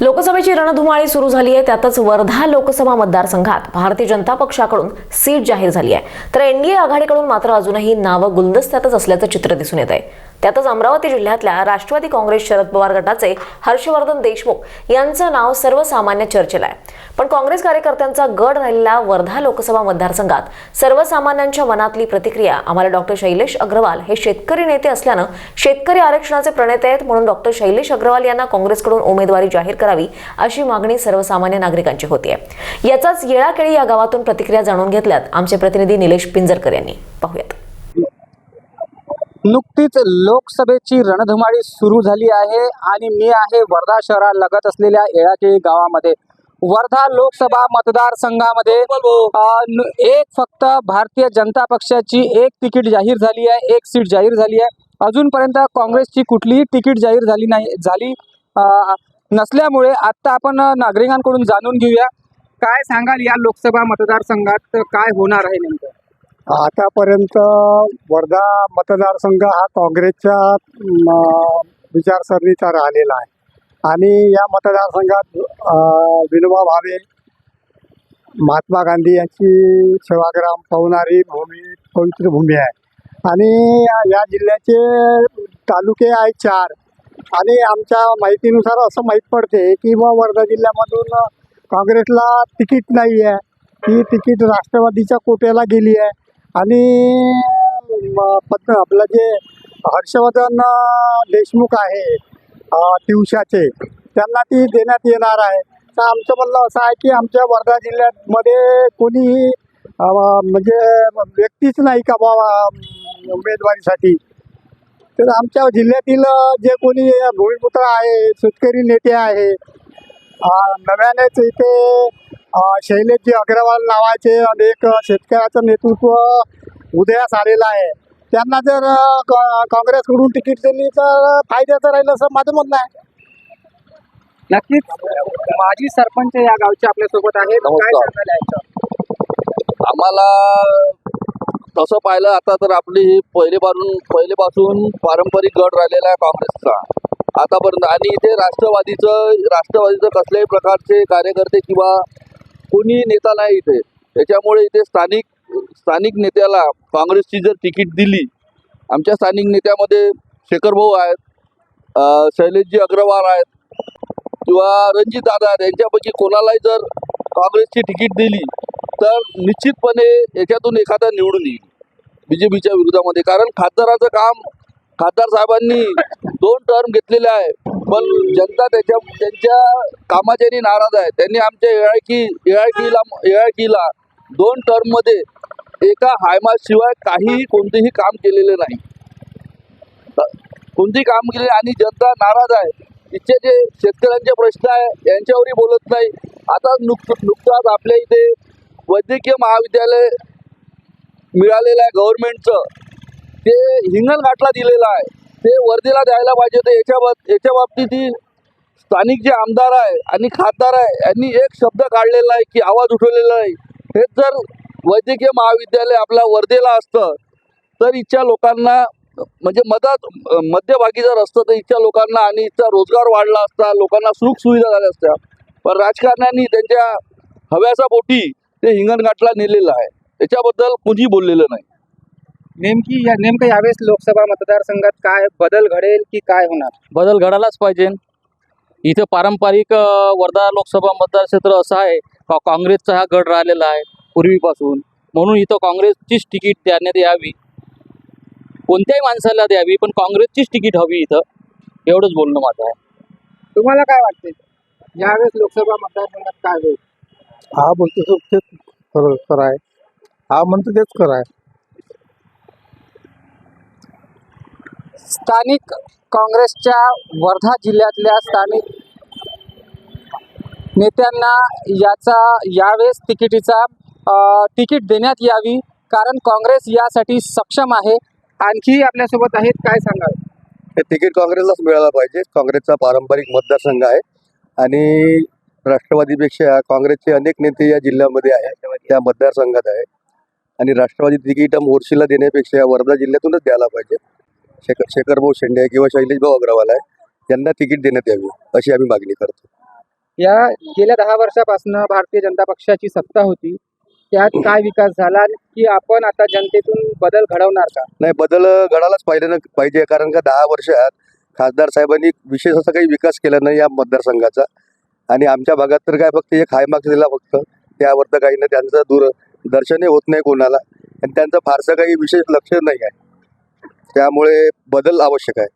लोकसभेची रणधुमाळी सुरू झाली आहे. त्यातच वर्धा लोकसभा मतदारसंघात भारतीय जनता पक्षाकडून सीट जाहीर झाली आहे. तर एनडीए आघाडीकडून मात्र अजूनही नावं गुलदस्त्यातच असल्याचं चित्र दिसून येत आहे. त्यातच अमरावती जिल्ह्यातल्या राष्ट्रवादी काँग्रेस शरद पवार गटाचे हर्षवर्धन देशमुख यांचं नाव सर्वसामान्य चर्चेला आहे. पण काँग्रेस कार्यकर्त्यांचा गड राहिलेला वर्धा लोकसभा मतदारसंघात सर्वसामान्यांच्या मनातली प्रतिक्रिया आम्हाला डॉक्टर शैलेश अग्रवाल हे शेतकरी नेते असल्यानं शेतकरी आरक्षणाचे प्रणेते आहेत म्हणून डॉक्टर शैलेश अग्रवाल यांना काँग्रेसकडून उमेदवारी जाहीर करावी अशी मागणी सर्वसामान्य नागरिकांची होती आहे याचाच येळाकेळी या गावातून प्रतिक्रिया जाणून घेतल्यात आमचे प्रतिनिधी निलेश पिंजरकर यांनी. पाहूयात. नुकतीच लोकसभेची रणधुमाळी सुरू झाली आहे आणि मी आहे वर्धा शहरात लगत असलेल्या येळाकेळी गावामध्ये. वर्धा लोकसभा मतदारसंघामध्ये एक फक्त भारतीय जनता पक्षाची एक तिकीट जाहीर झाली आहे एक सीट जाहीर झाली आहे. अजूनपर्यंत काँग्रेसची कुठलीही तिकीट जाहीर झाली नाही झाली नसल्यामुळे आत्ता आपण नागरिकांकडून जाणून घेऊया. काय सांगाल या लोकसभा मतदारसंघात? काय होणार आहे नेमकं? आतापर्यंत वर्धा मतदारसंघ हा काँग्रेसच्या विचारसरणीचा राहिलेला आहे. आणि या मतदारसंघात विनोबा भावे महात्मा गांधी यांची सेवाग्राम पवनारी भूमी पवित्र भूमी आहे. आणि या- जिल्ह्याचे तालुके आहे चार. आणि आमच्या माहितीनुसार असं माहीत पडते की मग वर्धा जिल्ह्यामधून काँग्रेसला तिकीट नाही आहे ही तिकीट राष्ट्रवादीच्या कोट्याला गेली आहे आणि म, पत्र आपलं जे हर्षवर्धन देशमुख आहे अ, दिवसाचे त्यांना ती देण्यात येणार आहे. तर आमचं म्हणणं असं आहे की आमच्या वर्धा जिल्ह्यामध्ये कोणीही म्हणजे व्यक्तीच नाही का बाबा उमेदवारीसाठी. तर आमच्या जिल्ह्यातील जे कोणी भूमिपुत्र आहे शेतकरी नेते आहे नव्यानेच इथे शैलेशजी अग्रवाल नावाचे अनेक शेतकऱ्याचं नेतृत्व उदयास आलेलं आहे. त्यांना जर काँग्रेसकडून तिकीट दिली तर फायद्याचं राहील असं माझं म्हणणं आहे. नक्कीच. माजी सरपंच या गावचे आपल्यासोबत याच्यावर? आम्हाला तसं पाहिलं आता तर आपली ही पहिलेपासून पहिलेपासून पारंपरिक गट राहिलेला आहे काँग्रेसचा. आतापर्यंत. आणि इथे राष्ट्रवादीचं राष्ट्रवादीचं कसल्याही प्रकारचे कार्यकर्ते किंवा कोणी नेता नाही इथे. त्याच्यामुळे इथे स्थानिक स्थानिक नेत्याला काँग्रेसची जर तिकीट दिली आमच्या स्थानिक नेत्यामध्ये शेखर भाऊ आहेत शैलेशजी अग्रवाल आहेत किंवा रणजित दादा आहेत यांच्यापैकी कोणालाही जर काँग्रेसची तिकीट दिली तर निश्चितपणे याच्यातून एखादा निवडून येईल. बी जे पीच्या विरोधामध्ये. कारण खासदाराचं काम खासदार साहेबांनी दोन टर्म घेतलेले आहे. पण जनता त्याच्या त्यांच्या कामाच्यानी नाराज आहे. त्यांनी आमच्या येळाकी येळाकीला येळाकीला दोन टर्ममध्ये एका हायमाशिवाय काहीही कोणतेही काम केलेले नाही. कोणतेही काम केले आणि जनता नाराज आहे. इथे जे शेतकऱ्यांचे प्रश्न आहे यांच्यावरही बोलत नाही. आता नुक नुकताच आपल्या इथे वैद्यकीय महाविद्यालय मिळालेलं आहे गव्हर्नमेंटचं ते हिंगणघाटला दिलेलं आहे. ते वर्धेला द्यायला पाहिजे तर याच्या बाब याच्या बाबतीत स्थानिक जे आमदार आहे आणि खासदार आहे यांनी एक शब्द काढलेला आहे की आवाज उठवलेला आहे हेच जर वैद्यकीय महाविद्यालय आपल्या वर्धेला असतं तर इथच्या लोकांना म्हणजे मदत मध्यभागी जर असतं तर इथच्या लोकांना आणि इथचा रोजगार वाढला असता लोकांना सुखसुविधा झाल्या असत्या. पण राजकारण्यांनी त्यांच्या हव्यासापोटी ते हिंगणघाटला नेलेलं आहे. त्याच्याबद्दल कुणी बोललेलं नाही. नेमकी या नेमकं यावेळेस लोकसभा मतदारसंघात काय बदल घडेल की काय होणार? बदल घडायलाच पाहिजे. इथं पारंपरिक अ, वर्धा लोकसभा मतदारक्षेत्र असं आहे. का काँग्रेसचा हा गड राहिलेला आहे पूर्वीपासून. म्हणून इथं काँग्रेसचीच तिकीट देण्यात यावी कोणत्याही माणसाला द्यावी पण काँग्रेसचीच तिकीट हवी इथं. एवढंच बोलणं माझं आहे. तुम्हाला काय वाटते यावेळेस लोकसभा मतदारसंघात काय होईल? हा बोलतो तो तेच खरं खरं आहे. हा म्हणतो तेच खरं आहे. स्थानिक काँग्रेसच्या वर्धा जिल्ह्यातल्या स्थानिक नेत्यांना याचा यावेळेस तिकिटीचा तिकीट देण्यात यावी कारण काँग्रेस यासाठी सक्षम आहे. आणखी आपल्यासोबत आहेत काय सांगाल? हे तिकीट काँग्रेसलाच मिळालं पाहिजे. काँग्रेसचा पारंपरिक मतदारसंघ आहे. आणि राष्ट्रवादीपेक्षा काँग्रेसचे अनेक नेते या जिल्ह्यामध्ये आहे त्या मतदारसंघात आहे आणि राष्ट्रवादी तिकीट मोर्शीला देण्यापेक्षा वर्धा जिल्ह्यातूनच द्यायला पाहिजे. शेखर शेखरभाऊ शेंडे किंवा शैलेशभाऊ अग्रवाल आहे यांना तिकीट देण्यात यावी अशी आम्ही मागणी करतो. या गेल्या दहा वर्षापासून भारतीय जनता पक्षाची सत्ता होती. त्यात काय विकास झाला की आपण आता जनतेतून बदल घडवणार का? नाही बदल घडायलाच पाहिजे ना पाहिजे कारण का दहा वर्षात खासदार साहेबांनी विशेष असा काही विकास केला नाही या मतदारसंघाचा. आणि आमच्या भागात तर काय फक्त एक हायमार्क्स दिला फक्त त्यावर तर काही नाही त्यांचं दूर दर्शनही होत नाही कोणाला. आणि त्यांचं फारसं काही विशेष लक्ष नाही आहे. त्यामुळे बदल आवश्यक आहे.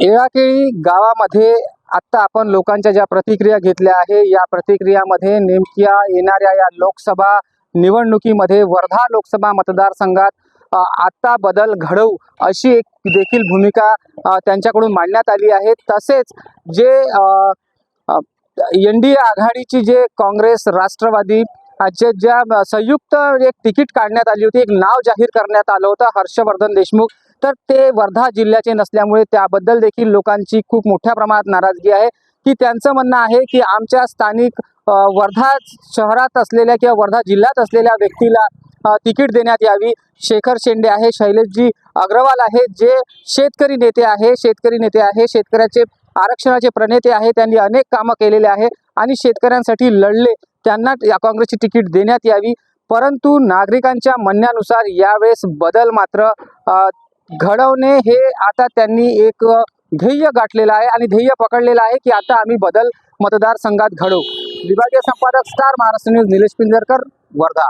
येळाकेळी गावामध्ये आत्ता आपण लोकांच्या ज्या प्रतिक्रिया घेतल्या आहे या प्रतिक्रियामध्ये नेमक्या येणाऱ्या या लोकसभा निवडणुकीमध्ये वर्धा लोकसभा मतदारसंघात आत्ता बदल घडवू अशी एक देखील भूमिका त्यांच्याकडून मांडण्यात आली आहे. तसेच जे एन डी ए आघाडीची जे काँग्रेस राष्ट्रवादी अ, ज्या संयुक्त एक तिकीट काढण्यात आली होती एक नाव जाहीर करण्यात आलं होतं हर्षवर्धन देशमुख. तर ते वर्धा जिल्ह्याचे नसल्यामुळे त्याबद्दल देखील लोकांची खूप मोठ्या प्रमाणात नाराजगी आहे. की त्यांचं म्हणणं आहे की आमच्या स्थानिक वर्धा शहरात असलेल्या किंवा वर्धा जिल्ह्यात असलेल्या व्यक्तीला तिकीट देण्यात यावी. शेखर शेंडे आहे शैलेशजी अग्रवाल आहे जे शेतकरी नेते आहे शेतकरी नेते आहे शेतकऱ्याचे आरक्षणाचे प्रणेते आहे त्यांनी अनेक कामं केलेले आहे आणि शेतकऱ्यांसाठी लढले. त्यांना या काँग्रेसची तिकीट देण्यात यावी. परंतु नागरिकांच्या म्हणण्यानुसार यावेळेस बदल मात्र घडवणे हे आता त्यांनी एक ध्येय गाठलेलं आहे आणि ध्येय पकडलेलं आहे की आता आम्ही बदल मतदारसंघात घडवू. विभागीय संपादक स्टार महाराष्ट्र न्यूज निलेश पिंजरकर वर्धा.